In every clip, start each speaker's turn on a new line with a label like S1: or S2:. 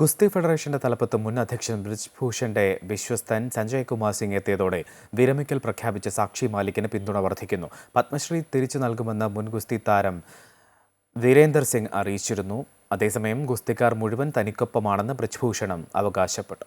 S1: കുസ്തി ഫെഡറേഷന്റെ തലപ്പത്ത് മുൻ അധ്യക്ഷൻ ബ്രിജ് ഭൂഷന്റെ വിശ്വസ്തൻ സഞ്ജയ് കുമാർ സിംഗ് എത്തിയതോടെ വിരമിക്കൽ പ്രഖ്യാപിച്ച സാക്ഷി മാലിക്കിന് പിന്തുണ വർദ്ധിക്കുന്നു. പത്മശ്രീ തിരിച്ചു നൽകുമെന്ന് മുൻ ഗുസ്തി താരം വീരേന്ദർ സിംഗ് അറിയിച്ചിരുന്നു. അതേസമയം ഗുസ്തിക്കാർ മുഴുവൻ തനിക്കൊപ്പമാണെന്ന് ബ്രിജ്ഭൂഷണം അവകാശപ്പെട്ടു.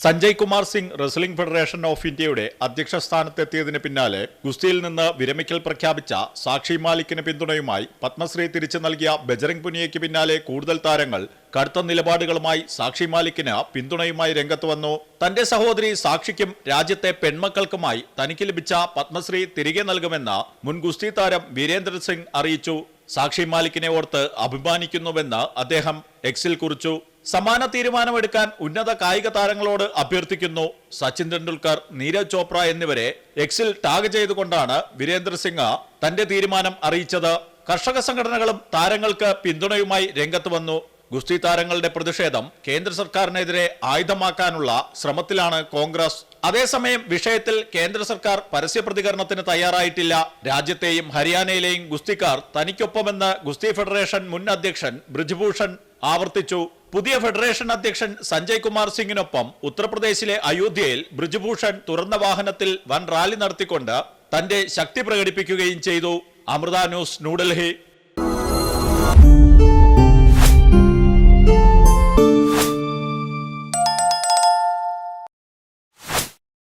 S2: Sanjay Kumar Singh wrestling federation of ഇന്ത്യയുടെ അധ്യക്ഷ സ്ഥാനത്തെത്തിയതിന് പിന്നാലെ ഗുസ്തിയിൽ നിന്ന് വിരമിക്കൽ പ്രഖ്യാപിച്ച സാക്ഷി മാലിക്കിന് പിന്തുണയുമായി പത്മശ്രീ തിരിച്ചു നൽകിയ ബജറംഗ് പുനിയയ്ക്ക് പിന്നാലെ കൂടുതൽ താരങ്ങൾ കടുത്ത നിലപാടുകളുമായി സാക്ഷി മാലിക്കിന് പിന്തുണയുമായി രംഗത്ത് വന്നു. തന്റെ സഹോദരി സാക്ഷിക്കും രാജ്യത്തെ പെൺമക്കൾക്കുമായി തനിക്ക് ലഭിച്ച പത്മശ്രീ തിരികെ നൽകുമെന്ന് മുൻ ഗുസ്തി താരം വീരേന്ദ്ര സിംഗ് അറിയിച്ചു. സാക്ഷി മാലിക്കിനെ ഓർത്ത് അഭിമാനിക്കുന്നുവെന്ന് അദ്ദേഹം എക്സിൽ കുറിച്ചു. സമാന തീരുമാനമെടുക്കാൻ ഉന്നത കായിക താരങ്ങളോട് അഭ്യർത്ഥിക്കുന്നു സച്ചിൻ തെണ്ടുൽക്കർ നീരജ് ചോപ്ര എന്നിവരെ എക്സിൽ ടാഗ് ചെയ്തുകൊണ്ടാണ് വീരേന്ദ്ര സിംഗ് തന്റെ തീരുമാനം അറിയിച്ചത്. കർഷക സംഘടനകളും താരങ്ങൾക്ക് പിന്തുണയുമായി രംഗത്ത് വന്നു. ഗുസ്തി താരങ്ങളുടെ പ്രതിഷേധം കേന്ദ്ര സർക്കാരിനെതിരെ ആയുധമാക്കാനുള്ള ശ്രമത്തിലാണ് കോൺഗ്രസ്. അതേസമയം വിഷയത്തിൽ കേന്ദ്ര സർക്കാർ പരസ്യ പ്രതികരണത്തിന് തയ്യാറായിട്ടില്ല. രാജ്യത്തെയും ഹരിയാനയിലെയും ഗുസ്തിക്കാർ തനിക്കൊപ്പമെന്ന് ഗുസ്തി ഫെഡറേഷൻ മുൻ അധ്യക്ഷൻ ബ്രിജ്ഭൂഷൺ ആവർത്തിച്ചു. പുതിയ ഫെഡറേഷൻ അധ്യക്ഷൻ സഞ്ജയ് കുമാർ സിംഗിനൊപ്പം ഉത്തർപ്രദേശിലെ അയോധ്യയിൽ ബ്രിജ്ഭൂഷൺ തുറന്ന വാഹനത്തിൽ വൻ റാലി നടത്തിക്കൊണ്ട് തന്റെ ശക്തി പ്രകടിപ്പിക്കുകയും ചെയ്തു. അമൃത ന്യൂസ് ന്യൂഡൽഹി.